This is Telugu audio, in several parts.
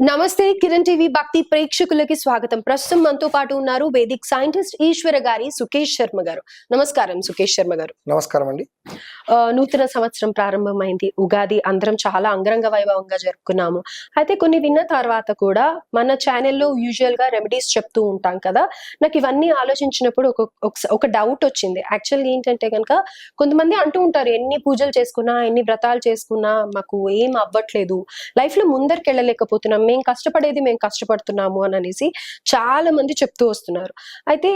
నమస్తే కిరణ్ టీవీ భక్తి ప్రేక్షకులకి స్వాగతం. ప్రస్తుతం మనతో పాటు ఉన్నారు వేదిక్ సైంటిస్ట్ ఈశ్వర గారి సుకేష్ శర్మ గారు. నమస్కారం సుకేష్ శర్మ గారు. నమస్కారం అండి. నూతన సంవత్సరం ప్రారంభమైంది. ఉగాది అందరం చాలా అంగరంగ వైభవంగా జరుపుకున్నాము. అయితే కొన్ని విన్న తర్వాత కూడా మన ఛానల్లో యూజువల్గా రెమెడీస్ చెప్తూ ఉంటాం కదా. నాకు ఇవన్నీ ఆలోచించినప్పుడు ఒక ఒక డౌట్ వచ్చింది. యాక్చువల్గా ఏంటంటే కనుక కొంతమంది అంటూ ఉంటారు ఎన్ని పూజలు చేసుకున్నా ఎన్ని వ్రతాలు చేసుకున్నా మాకు ఏం అవ్వట్లేదు. లైఫ్లో ముందరికి వెళ్ళలేకపోతున్నాం మేము కష్టపడేది మేము కష్టపడుతున్నాము అని అనేసి చాలా మంది చెప్తూ వస్తున్నారు. అయితే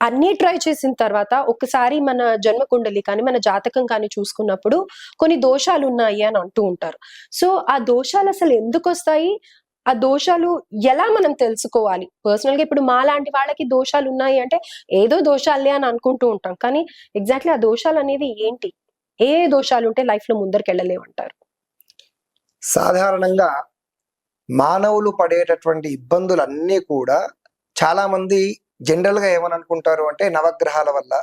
అన్ని ట్రై చేసిన తర్వాత ఒకసారి మన జన్మ కుండలి కానీ మన జాతకం కానీ చూసుకున్నప్పుడు కొన్ని దోషాలు ఉన్నాయి అని అంటూ ఉంటారు. సో ఆ దోషాలు అసలు ఎందుకు వస్తాయి? ఆ దోషాలు ఎలా మనం తెలుసుకోవాలి? పర్సనల్గా ఇప్పుడు మా లాంటి వాళ్ళకి దోషాలు ఉన్నాయి అంటే ఏదో దోషాలే అని అనుకుంటూ ఉంటాం. కానీ ఎగ్జాక్ట్లీ ఆ దోషాలు అనేవి ఏంటి? ఏ దోషాలు ఉంటే లైఫ్లో ముందరికి వెళ్ళలేమంటారు సాధారణంగా మానవులు పడేటటువంటి ఇబ్బందులన్నీ కూడా చాలా మంది జనరల్గా ఏమని అనుకుంటారు అంటే నవగ్రహాల వల్ల.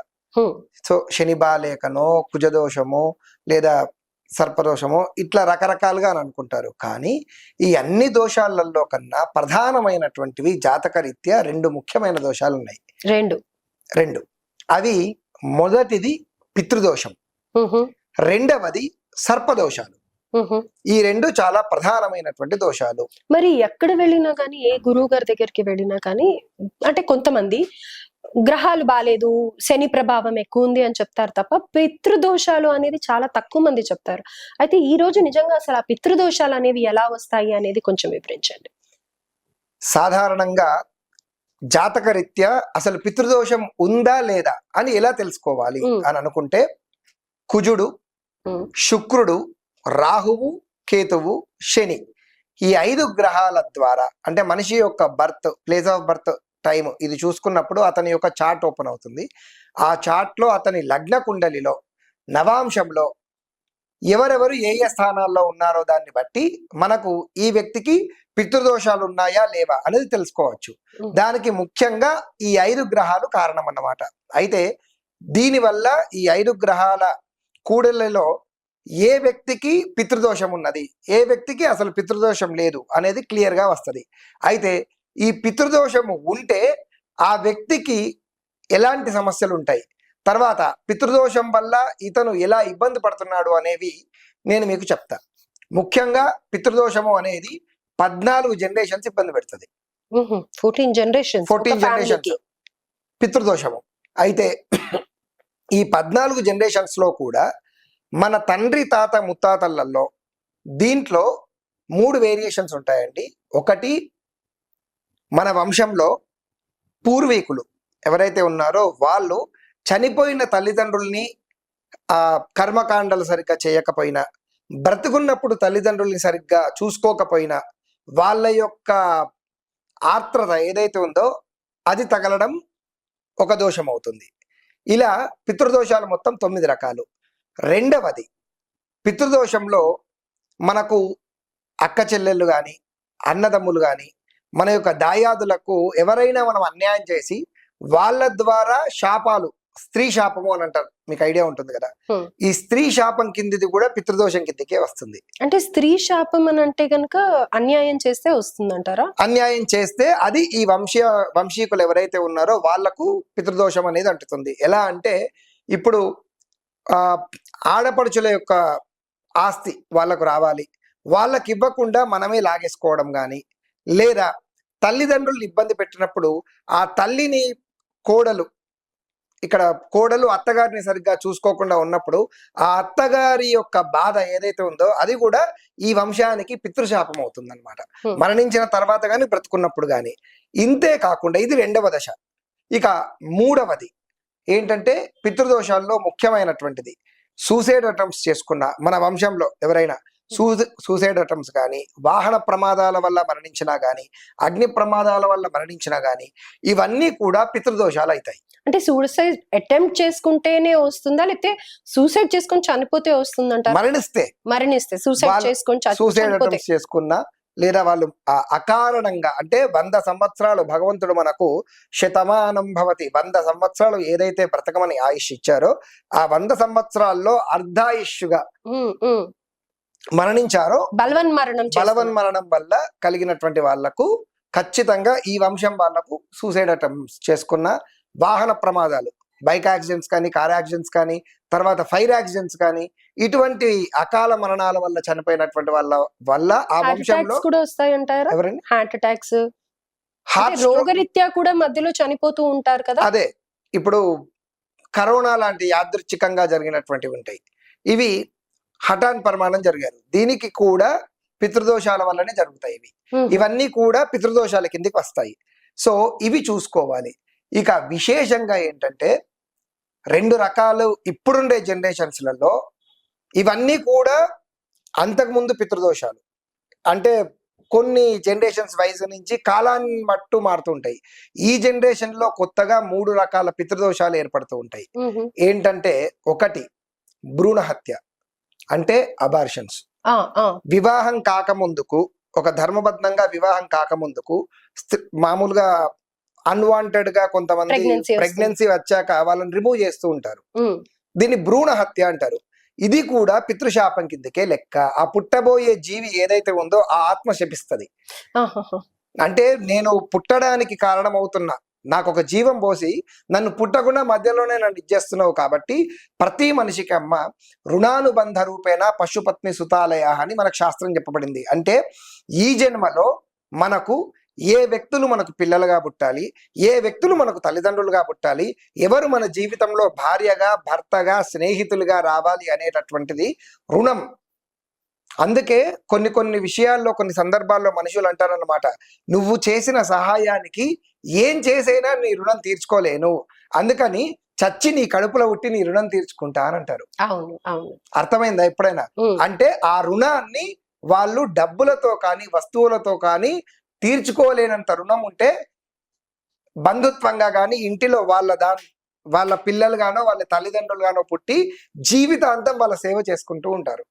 సో శని బాలేకనో కుజదోషమో లేదా సర్పదోషమో ఇట్లా రకరకాలుగా అని అనుకుంటారు కానీ ఈ అన్ని దోషాలలో కన్నా ప్రధానమైనటువంటివి జాతకరీత్యా రెండు ముఖ్యమైన దోషాలు ఉన్నాయి రెండు. రెండు. అవి మొదటిది పితృదోషం. రెండవది సర్పదోషాలు. ఈ రెండు చాలా ప్రధానమైనటువంటి దోషాలు మరి ఎక్కడ వెళ్ళినా కానీ ఏ గురువు గారి దగ్గరికి వెళ్ళినా కానీ అంటే కొంతమంది గ్రహాలు బాలేదు శని ప్రభావం ఎక్కువ ఉంది అని చెప్తారు తప్ప పితృదోషాలు అనేది చాలా తక్కువ మంది చెప్తారు అయితే ఈ రోజు నిజంగా అసలు ఆ పితృదోషాలు అనేవి ఎలా వస్తాయి అనేది కొంచెం వివరించండి సాధారణంగా జాతకరీత్యా అసలు పితృదోషం ఉందా లేదా అని ఎలా తెలుసుకోవాలి. అని అనుకుంటే కుజుడు. శుక్రుడు రాహువు కేతువు శని. ఈ ఐదు గ్రహాల ద్వారా అంటే మనిషి యొక్క birth place of birth time ఇది చూసుకున్నప్పుడు అతని యొక్క చార్ట్ ఓపెన్ అవుతుంది. ఆ చార్ట్లో అతని లగ్న కుండలిలో నవాంశంలో ఎవరెవరు ఏ ఏ స్థానాల్లో ఉన్నారో దాన్ని బట్టి మనకు ఈ వ్యక్తికి పితృదోషాలు ఉన్నాయా లేవా అనేది తెలుసుకోవచ్చు. దానికి ముఖ్యంగా ఈ ఐదు గ్రహాలు కారణం అన్నమాట అయితే దీనివల్ల ఈ ఐదు గ్రహాల కూడలిలో ఏ వ్యక్తికి పితృదోషం ఉన్నది? ఏ వ్యక్తికి అసలు పితృదోషం లేదు అనేది క్లియర్గా వస్తది. అయితే ఈ పితృదోషము ఉంటే ఆ వ్యక్తికి ఎలాంటి సమస్యలు ఉంటాయి తర్వాత పితృదోషం వల్ల ఇతను ఎలా ఇబ్బంది పడుతున్నాడు అనేవి నేను మీకు చెప్తా. ముఖ్యంగా పితృదోషము అనేది పద్నాలుగు జనరేషన్స్ ఇబ్బంది పెడుతుంది. ఫోర్టీన్ జనరేషన్ ఫోర్టీన్ జనరేషన్స్ పితృదోషము. అయితే ఈ పద్నాలుగు జనరేషన్స్లో కూడా మన తండ్రి తాత ముత్తాతలలో దీంట్లో మూడు వేరియేషన్స్ ఉంటాయండి. ఒకటి మన వంశంలో పూర్వీకులు ఎవరైతే ఉన్నారో వాళ్ళు చనిపోయిన తల్లిదండ్రుల్ని ఆ కర్మకాండలు సరిగ్గా చేయకపోయినా బ్రతుకున్నప్పుడు తల్లిదండ్రుల్ని సరిగ్గా చూసుకోకపోయినా వాళ్ళ యొక్క ఆర్ద్రత ఏదైతే ఉందో అది తగలడం ఒక దోషం అవుతుంది ఇలా పితృదోషాలు మొత్తం తొమ్మిది రకాలు. రెండవది పితృదోషంలో మనకు అక్క చెల్లెళ్ళు కానీ అన్నదమ్ములు కానీ మన యొక్క దాయాదులకు ఎవరైనా మనం అన్యాయం చేసి వాళ్ళ ద్వారా శాపాలు స్త్రీ శాపము అని అంటారు. మీకు ఐడియా ఉంటుంది కదా. ఈ స్త్రీ శాపం కిందిది కూడా పితృదోషం కిందికే వస్తుంది. అంటే స్త్రీ శాపం అని అంటే గనుక అన్యాయం చేస్తే వస్తుందంటారా? అన్యాయం చేస్తే అది ఈ వంశీయ వంశీకులు ఎవరైతే ఉన్నారో వాళ్ళకు పితృదోషం అనేది అంటుతుంది. ఎలా అంటే ఇప్పుడు ఆడపడుచుల యొక్క ఆస్తి వాళ్ళకు రావాలి. వాళ్ళకి ఇవ్వకుండా మనమే లాగేసుకోవడం కానీ లేదా తల్లిదండ్రులు ఇబ్బంది పెట్టినప్పుడు ఆ తల్లిని కోడలు ఇక్కడ కోడలు అత్తగారిని సరిగ్గా చూసుకోకుండా ఉన్నప్పుడు ఆ అత్తగారి యొక్క బాధ ఏదైతే ఉందో అది కూడా ఈ వంశానికి పితృశాపం అవుతుంది Hmm. మరణించిన తర్వాత కానీ బ్రతుకున్నప్పుడు కానీ ఇంతే కాకుండా ఇది రెండవ దశ. ఇక మూడవది. ఏంటంటే పితృదోషాల్లో ముఖ్యమైనటువంటిది. సూసైడ్ అటెంప్ట్స్ చేసుకున్న మన వంశంలో ఎవరైనా సూసై సూసైడ్ అటెంప్ట్స్ కానీ వాహన ప్రమాదాల వల్ల మరణించినా కానీ అగ్ని ప్రమాదాల వల్ల మరణించినా కానీ ఇవన్నీ కూడా పితృదోషాలు అవుతాయి అంటే సూసైడ్ అటెంప్ట్ చేసుకుంటేనే వస్తుందా? లేకపోతే సూసైడ్ చేసుకొని చనిపోతే వస్తుందంటారా? మరణిస్తే. మరణిస్తే సూసైడ్ చేసుకొని సూసైడ్ అటెంప్ట్స్ చేసుకున్నా లేదా వాళ్ళు ఆ అకారణంగా అంటే వంద సంవత్సరాలు భగవంతుడు మనకు శతమానం భవతి. వంద సంవత్సరాలు ఏదైతే బ్రతకమని ఆయుష్ ఇచ్చారో ఆ వంద సంవత్సరాల్లో అర్ధాయుష్గా. మరణించారో బలవన్ మరణం బలవన్ మరణం వల్ల కలిగినటువంటి వాళ్ళకు ఖచ్చితంగా ఈ వంశం వాళ్ళకు సూసైడ్ అటెంప్ట్స్ చేసుకున్న వాహన ప్రమాదాలు. బైక్ యాక్సిడెంట్స్ కానీ కార్ యాక్సిడెంట్స్ కానీ తర్వాత ఫైర్ యాక్సిడెంట్స్ కానీ ఇటువంటి అకాల మరణాల వల్ల చనిపోయినటువంటి వాళ్ళ వల్ల ఆ వంశంలో కూడా వస్తాయంటారా ఎవరండి? హార్ట్ అటాక్స్ రోగరీత్యా కూడా మధ్యలో చనిపోతూ ఉంటారు కదా? అదే. ఇప్పుడు కరోనా లాంటి యాదృచ్ఛికంగా జరిగినటువంటివి ఉంటాయి. ఇవి హఠాన్ పరిమాణం జరిగారు. దీనికి కూడా పితృదోషాల వల్లనే జరుగుతాయి ఇవి. ఇవన్నీ కూడా పితృదోషాల కిందికి వస్తాయి. సో ఇవి చూసుకోవాలి. ఇక విశేషంగా ఏంటంటే రెండు రకాలు ఇప్పుడుండే జనరేషన్స్లలో ఇవన్నీ కూడా అంతకుముందు పితృదోషాలు అంటే కొన్ని జనరేషన్స్ వైజ్ నుంచి కాలాన్ని మట్టు మారుతుంటాయి ఈ జనరేషన్లో కొత్తగా మూడు రకాల పితృదోషాలు ఏర్పడుతూ ఉంటాయి. ఏంటంటే ఒకటి భ్రూణ హత్య అంటే అబార్షన్స్. వివాహం కాకముందుకు ఒక ధర్మబద్ధంగా వివాహం కాకముందుకు మామూలుగా అన్వాంటెడ్గా కొంతమంది. ప్రెగ్నెన్సీ వచ్చాక వాళ్ళని రిమూవ్ చేస్తూ ఉంటారు. దీన్ని భ్రూణ హత్య అంటారు ఇది కూడా పితృశాపం కిందకే లెక్క ఆ పుట్టబోయే జీవి ఏదైతే ఉందో ఆ ఆత్మ శపిస్తుంది. అంటే నేను పుట్టడానికి కారణమవుతున్నా నాకు ఒక జీవం పోసి నన్ను పుట్టకుండా మధ్యలోనే నన్ను ఇచ్చేస్తున్నావు కాబట్టి ప్రతి మనిషికి అమ్మ రుణానుబంధ రూపేణ పశుపత్ని సుతాలయ అని మనకు శాస్త్రం చెప్పబడింది అంటే ఈ జన్మలో మనకు ఏ వ్యక్తులు మనకు పిల్లలుగా పుట్టాలి ఏ వ్యక్తులు మనకు తల్లిదండ్రులుగా పుట్టాలి ఎవరు మన జీవితంలో భార్యగా భర్తగా స్నేహితులుగా రావాలి అనేటటువంటిది రుణం. అందుకే కొన్ని కొన్ని విషయాల్లో కొన్ని సందర్భాల్లో మనుషులు అంటారన్నమాట నువ్వు చేసిన సహాయానికి ఏం చేసైనా నీ రుణం తీర్చుకోలేను. అందుకని చచ్చి నీ కడుపులో ఉట్టి నీ రుణం తీర్చుకుంటా అని అంటారు. అర్థమైందా ఎప్పుడైనా. అంటే ఆ రుణాన్ని వాళ్ళు డబ్బులతో కానీ వస్తువులతో కానీ తీర్చుకోలేనంత రుణం ఉంటే బంధుత్వంగా కానీ ఇంటిలో వాళ్ళ దా వాళ్ళ పిల్లలు గానో వాళ్ళ తల్లిదండ్రులు గానో పుట్టి జీవితాంతం వాళ్ళ సేవ చేసుకుంటూ ఉంటారు.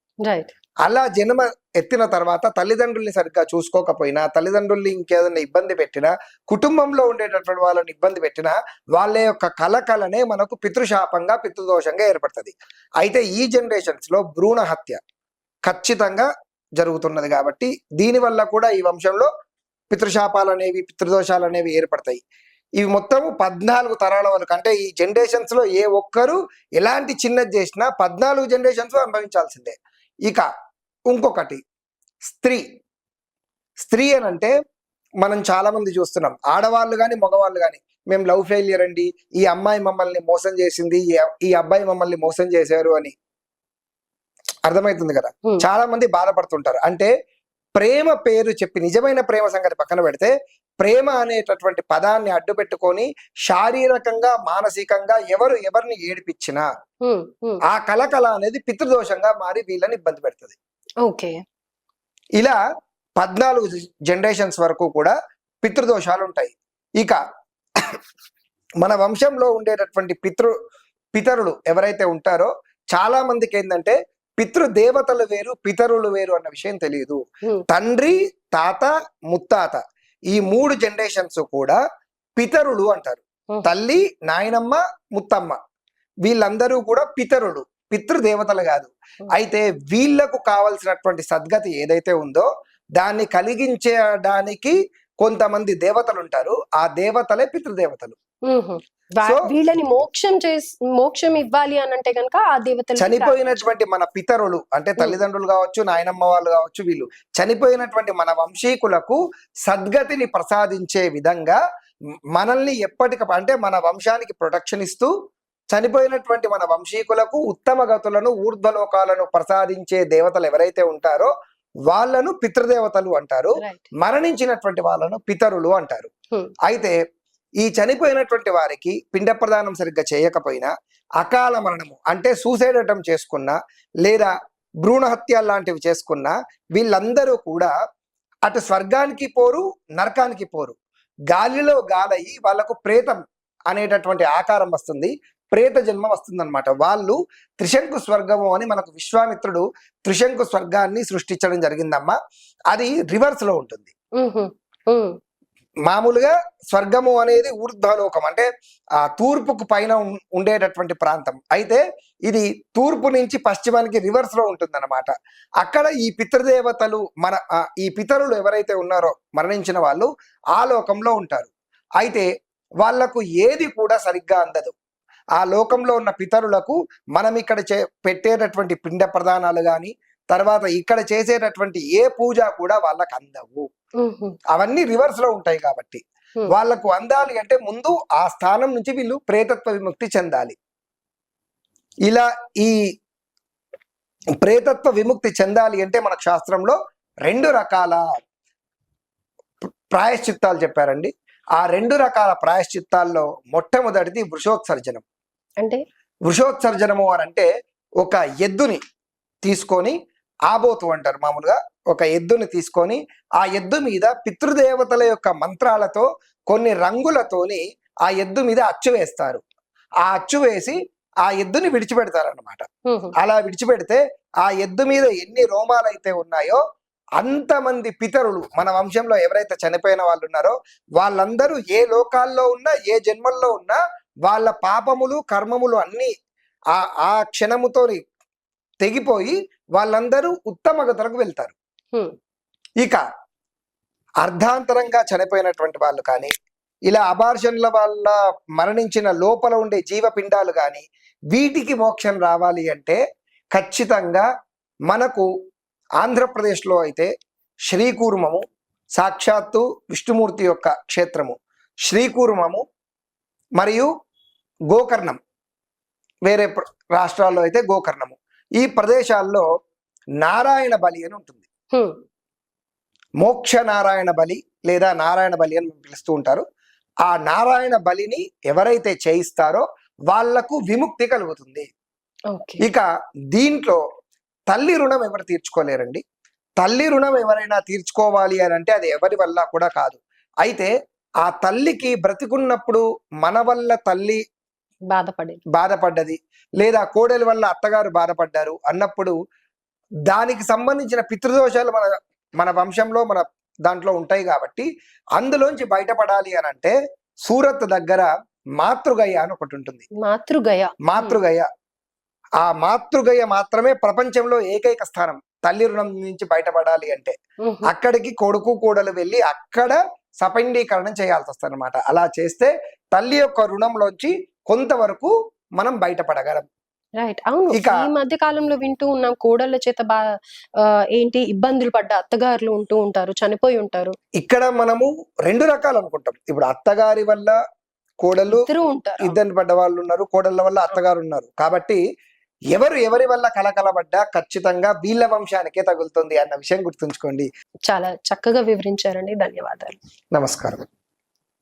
అలా జన్మ ఎత్తిన తర్వాత తల్లిదండ్రుల్ని సరిగ్గా చూసుకోకపోయినా తల్లిదండ్రుల్ని ఇంకేదైనా ఇబ్బంది పెట్టినా కుటుంబంలో ఉండేటటువంటి వాళ్ళని ఇబ్బంది పెట్టినా వాళ్ళ యొక్క కలకలనే మనకు పితృశాపంగా పితృదోషంగా ఏర్పడుతుంది. అయితే ఈ జనరేషన్స్లో భ్రూణ హత్య ఖచ్చితంగా జరుగుతున్నది కాబట్టి దీనివల్ల కూడా ఈ వంశంలో పితృశాపాలు అనేవి పితృదోషాలు అనేవి ఏర్పడతాయి. ఇవి మొత్తం పద్నాలుగు తరాల వరకు అంటే ఈ జనరేషన్స్లో ఏ ఒక్కరు ఎలాంటి చిన్నది చేసినా పద్నాలుగు జనరేషన్స్ అనుభవించాల్సిందే. ఇక ఇంకొకటి స్త్రీ. స్త్రీ అని అంటే మనం చాలా మంది చూస్తున్నాం. ఆడవాళ్ళు కానీ మగవాళ్ళు కానీ మేము లవ్ ఫెయిలియర్ అండి. ఈ అమ్మాయి మమ్మల్ని మోసం చేసింది. ఈ- అబ్బాయి మమ్మల్ని మోసం చేశారు అని. అర్థమవుతుంది కదా. చాలా మంది బాధపడుతుంటారు. అంటే ప్రేమ పేరు చెప్పి నిజమైన ప్రేమ సంగతి పక్కన పెడితే ప్రేమ అనేటటువంటి పదాన్ని అడ్డు పెట్టుకొని శారీరకంగా మానసికంగా ఎవరు ఎవరిని ఏడిపించినా. ఆ కలకల అనేది పితృదోషంగా మారి వీళ్ళని ఇబ్బంది పెడుతుంది. ఓకే. ఇలా పద్నాలుగు జనరేషన్స్ వరకు కూడా పితృదోషాలు ఉంటాయి ఇక మన వంశంలో ఉండేటటువంటి పితృ పితరులు ఎవరైతే ఉంటారో చాలా మందికి ఏంటంటే పితృదేవతలు వేరు పితరులు వేరు అన్న విషయం తెలియదు. తండ్రి తాత ముత్తాత ఈ మూడు జనరేషన్స్ కూడా పితరులు అంటారు. తల్లి నాయనమ్మ ముత్తమ్మ వీళ్ళందరూ కూడా పితరులు పితృదేవతలు కాదు. అయితే వీళ్ళకు కావలసినటువంటి సద్గతి ఏదైతే ఉందో దాన్ని కలిగించడానికి కొంతమంది దేవతలు ఉంటారు ఆ దేవతలే పితృదేవతలు వీళ్ళని మోక్షం చేసి మోక్షం ఇవ్వాలి అని అంటే కనుక ఆ దేవతలు చనిపోయినటువంటి మన పితరులు అంటే తల్లిదండ్రులు కావచ్చు నాయనమ్మ వాళ్ళు కావచ్చు వీళ్ళు చనిపోయినటువంటి మన వంశీకులకు సద్గతిని ప్రసాదించే విధంగా మనల్ని ఎప్పటికప్పుడు అంటే మన వంశానికి ప్రొటెక్షన్ ఇస్తూ చనిపోయినటువంటి మన వంశీకులకు ఉత్తమ గతులను ఊర్ధ్వలోకాలను ప్రసాదించే దేవతలు ఎవరైతే ఉంటారో వాళ్ళను పితృదేవతలు అంటారు మరణించినటువంటి వాళ్ళను పితరులు అంటారు. అయితే ఈ చనిపోయినటువంటి వారికి పిండ ప్రదానం సరిగ్గా చేయకపోయినా అకాల మరణము అంటే సూసైడ్ అటెంప్ట్ చేసుకున్నా లేదా భ్రూణ హత్య లాంటివి చేసుకున్నా వీళ్ళందరూ కూడా అటు స్వర్గానికి పోరు నరకానికి పోరు. గాలిలో గాలయ్యి వాళ్ళకు ప్రేతం అనేటటువంటి ఆకారం వస్తుంది ప్రేత జన్మ వస్తుందన్నమాట. వాళ్ళు త్రిశంకు స్వర్గము అని మనకు విశ్వామిత్రుడు త్రిశంకు స్వర్గాన్ని సృష్టించడం జరిగిందమ్మా. అది రివర్స్లో ఉంటుంది మామూలుగా స్వర్గము అనేది ఊర్ధ్వలోకం అంటే ఆ తూర్పుకు పైన ఉం- ఉండేటటువంటి ప్రాంతం. అయితే ఇది తూర్పు నుంచి పశ్చిమానికి రివర్స్లో ఉంటుందన్నమాట. అక్కడ ఈ పితృదేవతలు మన ఈ పితరులు ఎవరైతే ఉన్నారో మరణించిన వాళ్ళు ఆ లోకంలో ఉంటారు. అయితే వాళ్ళకు ఏది కూడా సరిగ్గా అందదు. ఆ లోకంలో ఉన్న పితరులకు మనం ఇక్కడ చే పెట్టేటటువంటి పిండ ప్రధానాలు కానీ తర్వాత ఇక్కడ చేసేటటువంటి ఏ పూజ కూడా వాళ్ళకు అందవు. అవన్నీ రివర్స్లో ఉంటాయి కాబట్టి. వాళ్ళకు అందాలి అంటే ముందు ఆ స్థానం నుంచి వీళ్ళు ప్రేతత్వ విముక్తి చెందాలి. ఇలా ఈ ప్రేతత్వ విముక్తి చెందాలి అంటే మన శాస్త్రంలో రెండు రకాల ప్రాయశ్చిత్తాలు చెప్పారండి. ఆ రెండు రకాల ప్రాయశ్చిత్తాల్లో మొట్టమొదటిది వృషోత్సర్జనం. అంటే? వృషోత్సర్జనము అని అంటే ఒక ఎద్దుని తీసుకొని ఆబోతు అంటారు మామూలుగా. ఒక ఎద్దుని తీసుకొని ఆ ఎద్దు మీద పితృదేవతల యొక్క మంత్రాలతో కొన్ని రంగులతోని ఆ ఎద్దు మీద అచ్చు వేస్తారు. ఆ అచ్చు వేసి ఆ ఎద్దుని విడిచిపెడతారన్నమాట. ఉహు. అలా విడిచిపెడితే ఆ ఎద్దు మీద ఎన్ని రోమాలు అయితే ఉన్నాయో అంతమంది పితరులు మన వంశంలో ఎవరైతే చనిపోయిన వాళ్ళు ఉన్నారో వాళ్ళందరూ ఏ లోకాల్లో ఉన్నా ఏ జన్మల్లో ఉన్నా వాళ్ళ పాపములు కర్మములు అన్ని ఆ ఆ క్షణముతోని తెగిపోయి వాళ్ళందరూ ఉత్తమ గతులకు వెళ్తారు. ఇక అర్ధాంతరంగా చనిపోయినటువంటి వాళ్ళు కానీ ఇలా అబార్షన్ల వల్ల మరణించిన లోపల ఉండే జీవపిండాలు కానీ వీటికి మోక్షం రావాలి అంటే ఖచ్చితంగా మనకు ఆంధ్రప్రదేశ్లో అయితే శ్రీకూర్మము సాక్షాత్తు విష్ణుమూర్తి యొక్క క్షేత్రము. శ్రీకూర్మము మరియు గోకర్ణం. వేరే రాష్ట్రాల్లో అయితే గోకర్ణము. ఈ ప్రదేశాల్లో నారాయణ బలి అని ఉంటుంది. మోక్ష నారాయణ బలి లేదా నారాయణ బలి అని పిలుస్తూ ఉంటారు. ఆ నారాయణ బలిని ఎవరైతే చేయిస్తారో వాళ్ళకు విముక్తి కలుగుతుంది. ఇక దీంట్లో తల్లి రుణం ఎవరు తీర్చుకోలేరండి? తల్లి రుణం ఎవరైనా తీర్చుకోవాలి అని అంటే అది ఎవరి వల్ల కూడా కాదు. అయితే ఆ తల్లికి బ్రతికున్నప్పుడు మన వల్ల తల్లి బాధపడేది. బాధపడ్డది. లేదా కోడలి వల్ల అత్తగారు బాధపడ్డారు అన్నప్పుడు దానికి సంబంధించిన పితృదోషాలు మన మన వంశంలో మన దాంట్లో ఉంటాయి కాబట్టి అందులోంచి బయటపడాలి అని అంటే సూరత్ దగ్గర మాతృగయ అని ఒకటి ఉంటుంది. మాతృగయ. మాతృగయ. ఆ మాతృగయ మాత్రమే ప్రపంచంలో ఏకైక స్థానం. తల్లి రుణం నుంచి బయటపడాలి అంటే. అక్కడికి కొడుకు కోడలు వెళ్ళి అక్కడ సపండీకరణం చేయాల్సి వస్తుంది అలా చేస్తే తల్లి యొక్క రుణంలోంచి కొంతవరకు మనం బయటపడగలం. రైట్ అవును. ఇక- ఈ మధ్య కాలంలో వింటూ ఉన్నాం కోడళ్ళ చేత బా ఏంటి ఇబ్బందులు పడ్డ అత్తగారులు ఉంటూ ఉంటారు చనిపోయి ఉంటారు. ఇక్కడ మనము రెండు రకాలు అనుకుంటాం. ఇప్పుడు అత్తగారి వల్ల కోడలు ఇద్దరు పడ్డ వాళ్ళు ఉన్నారు కోడళ్ళ వల్ల అత్తగారు ఉన్నారు. కాబట్టి ఎవరు ఎవరి వల్ల కలకలబడ్డా ఖచ్చితంగా వీళ్ళ వంశానికే తగులుతుంది అన్న విషయం గుర్తుంచుకోండి. చాలా చక్కగా వివరించారండి. ధన్యవాదాలు. నమస్కారం.